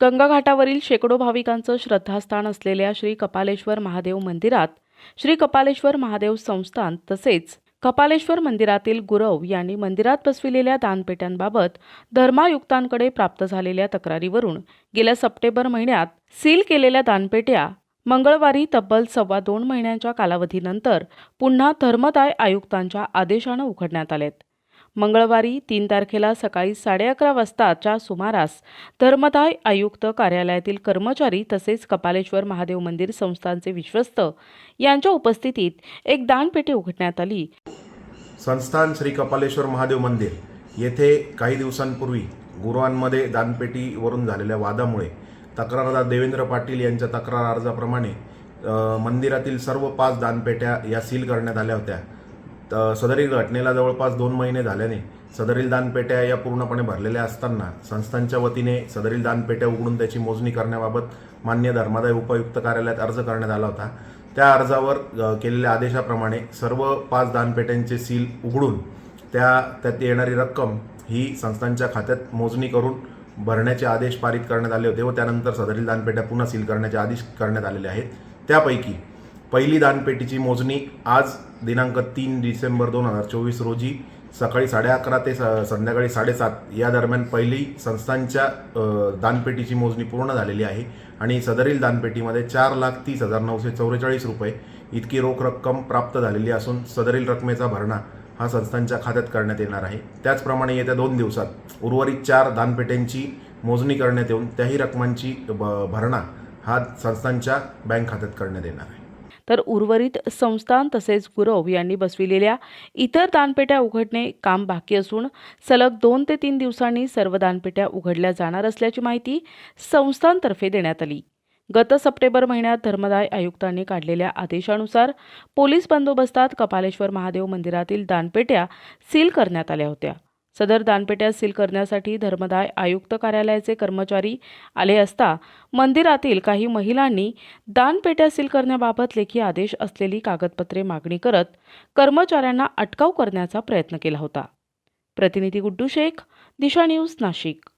गंगाघाटावरील शेकडो भाविकांचं श्रद्धास्थान असलेल्या श्री कपालेश्वर महादेव मंदिरात श्री कपालेश्वर महादेव संस्थान तसेच कपालेश्वर मंदिरातील गुरव यांनी मंदिरात बसविलेल्या दानपेट्यांबाबत धर्मायुक्तांकडे प्राप्त झालेल्या तक्रारीवरून गेल्या सप्टेंबर महिन्यात सील केलेल्या दानपेट्या मंगळवारी तब्बल सव्वा दोन महिन्यांच्या कालावधीनंतर पुन्हा धर्मदाय आयुक्तांच्या आदेशानं उघडण्यात आलेत मंगळवारी तीन तारखेला सकाळी साडे अकरा वाजताच्या सुमारास धर्मदाय आयुक्त कार्यालयातील कर्मचारी तसेच कपालेश्वर महादेव मंदिर संस्थानचे विश्वस्त यांच्या उपस्थितीत एक दानपेटी उघडण्यात आली. संस्थान श्री कपालेश्वर महादेव मंदिर येथे काही दिवसांपूर्वी गुरुवांमध्ये दानपेटीवरून झालेल्या वादामुळे तक्रारदार देवेंद्र पाटील यांच्या तक्रार अर्जाप्रमाणे मंदिरातील सर्व पाच दानपेट्या या सील करण्यात आल्या होत्या. तर सदरील घटनेला जवळपास दोन महिने झाल्याने सदरील दानपेट्या या पूर्णपणे भरलेल्या असताना संस्थांच्या वतीने सदरील दानपेट्या उघडून त्याची मोजणी करण्याबाबत मान्य धर्मादाय उपायुक्त कार्यालयात अर्ज करण्यात आला होता. त्या अर्जावर केलेल्या आदेशाप्रमाणे सर्व पाच दानपेट्यांचे सील उघडून त्या त्यात येणारी रक्कम ही संस्थांच्या खात्यात मोजणी करून भरण्याचे आदेश पारित करण्यात आले होते व त्यानंतर सदरील दानपेट्या पुन्हा सील करण्याचे आदेश करण्यात आलेले आहेत. त्यापैकी पहिली दानपेटीची मोजणी आज दिनांक तीन डिसेंबर दोन हजार चोवीस रोजी सकाळी साडे अकरा ते स संध्याकाळी साडेसात या दरम्यान पहिली संस्थांच्या दानपेटीची मोजणी पूर्ण झालेली आहे आणि सदरील दानपेटीमध्ये चार लाख तीस हजार नऊशे चौवेचाळीस रुपये इतकी रोख रक्कम प्राप्त झालेली असून सदरील रकमेचा भरणा हा संस्थांच्या खात्यात करण्यात येणार आहे. त्याचप्रमाणे येत्या दोन दिवसात उर्वरित चार दानपेट्यांची मोजणी करण्यात येऊन त्याही रकमांची ब- भरणा हा संस्थांच्या बँक खात्यात करण्यात येणार आहे. तर उर्वरित संस्थान तसेच गुरव यांनी बसविलेल्या इतर दानपेट्या उघडणे काम बाकी असून सलग दोन ते तीन दिवसांनी सर्व दानपेट्या उघडल्या जाणार असल्याची माहिती संस्थांतर्फे देण्यात आली. गत सप्टेंबर महिन्यात धर्मदाय आयुक्तांनी काढलेल्या आदेशानुसार पोलीस बंदोबस्तात कपालेश्वर महादेव मंदिरातील दानपेट्या सील करण्यात आल्या होत्या. सदर दानपेट्या सील करण्यासाठी धर्मदाय आयुक्त कार्यालयाचे कर्मचारी आले असता मंदिरातील काही महिलांनी दानपेट्या सील करण्याबाबत लेखी आदेश असलेली कागदपत्रे मागणी करत कर्मचाऱ्यांना अटकाव करण्याचा प्रयत्न केला होता. प्रतिनिधी गुड्डू शेख दिशा न्यूज नाशिक.